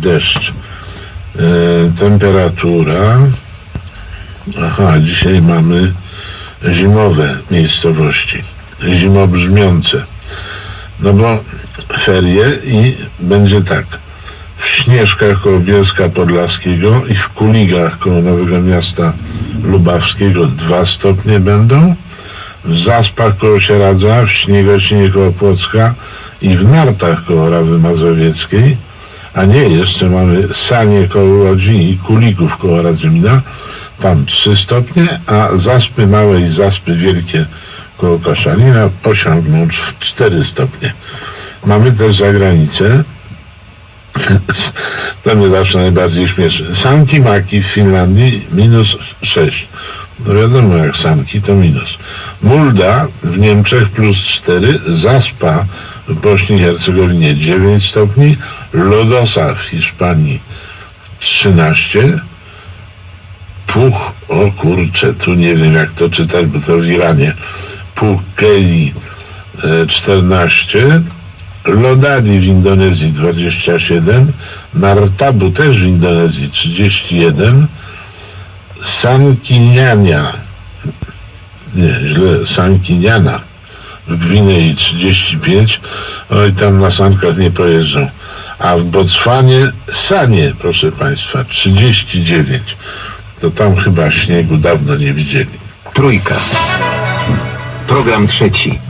deszcz. E, temperatura. Aha, dzisiaj mamy zimowe miejscowości. Zimobrzmiące. No bo ferie i będzie tak. W Śnieżkach koło Bielska Podlaskiego i w Kuligach koło Nowego Miasta Lubawskiego 2 stopnie będą. W Zaspach koło Sieradza, w Śniegocinie koło Płocka i w Nartach koło Rawy Mazowieckiej. A nie, jeszcze mamy Sanie koło Łodzi i Kulików koło Radzymina. Tam 3 stopnie, a Zaspy Małe i Zaspy Wielkie koło Koszalina osiągną 4 stopnie. Mamy też za granicę to mnie zawsze najbardziej śmieszy. Sanki Maki w Finlandii minus 6. No wiadomo, jak sanki to minus. Mulda w Niemczech plus 4, Zaspa w Bośni i Hercegowinie 9 stopni, Lodosa w Hiszpanii 13, Puch, o kurczę, tu nie wiem jak to czytać, bo to w Iranie, Pukeli e, 14, Lodadi w Indonezji 27, Nartabu też w Indonezji 31, Sankiniania, nie, źle, Sankiniana w Gwinei 35, oj tam na sankach nie pojeżdżą, a w Botswanie Sanie, proszę Państwa, 39, to tam chyba śniegu dawno nie widzieli. Trójka. Program trzeci.